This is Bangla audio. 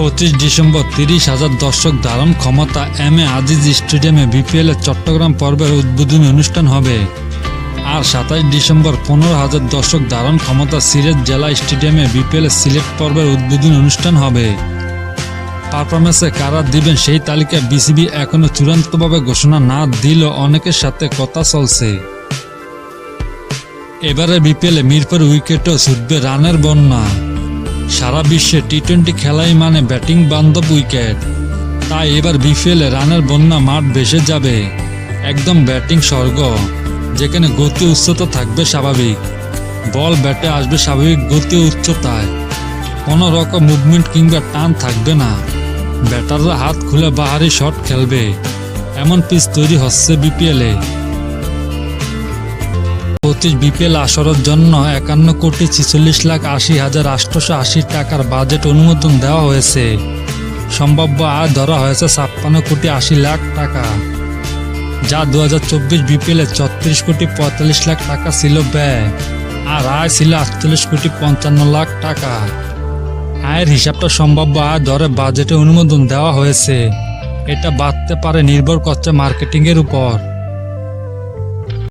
পঁচিশ ডিসেম্বর তিরিশ হাজার দর্শক ধারণ ক্ষমতা এম এ আজিজ স্টেডিয়ামে বিপিএল চট্টগ্রাম পর্বের উদ্বোধনী অনুষ্ঠান হবে। আর সাতাশ ডিসেম্বর পনেরো হাজার দর্শক ধারণ ক্ষমতা সিলেট জেলা স্টেডিয়ামে বিপিএল সিলেট পর্বের উদ্বোধনী অনুষ্ঠান হবে। পারফরমেন্সে কারা দিবেন সেই তালিকা বিসিবি এখনও চূড়ান্তভাবে ঘোষণা না দিলেও অনেকের সাথে কথা চলছে। এবারে বিপিএলে মিরপুর উইকেটও ছুটবে রানের বন্যা। সারা বিশ্বে টি টোয়েন্টি খেলাই মানে ব্যাটিং বান্ধব উইকেট। তাই এবার বিপিএলে রানের বন্যা মাঠ ভেসে যাবে। একদম ব্যাটিং স্বর্গ, যেখানে গতি উচ্চতা থাকবে স্বাভাবিক। বল ব্যাটে আসবে স্বাভাবিক গতি উচ্চতায়। কোনো রকম মুভমেন্ট কিংবা টান থাকবে না। ব্যাটাররা হাত খুলে বাহারি শট খেলবে। এমন পিচ তৈরি হচ্ছে বিপিএলে। পঁচিশ বিপিএল আসরের জন্য একান্ন কোটি ছিচল্লিশ লাখ আশি হাজার আটশোশো আশি টাকার বাজেট অনুমোদন দেওয়া হয়েছে। সম্ভাব্য আয় ধরা হয়েছে ছাপ্পান্ন কোটি আশি লাখ টাকা, যা দু হাজার চব্বিশ বিপিএলে ছত্রিশ কোটি পঁয়তাল্লিশ লাখ টাকা ছিল ব্যয়, আর আয় ছিল আটচল্লিশ কোটি পঞ্চান্ন লাখ টাকা। আয়ের হিসাবটা সম্ভাব্য আয় ধরে বাজেটে অনুমোদন দেওয়া হয়েছে। এটা বাড়তে পারে নির্ভর করছে মার্কেটিংয়ের উপর।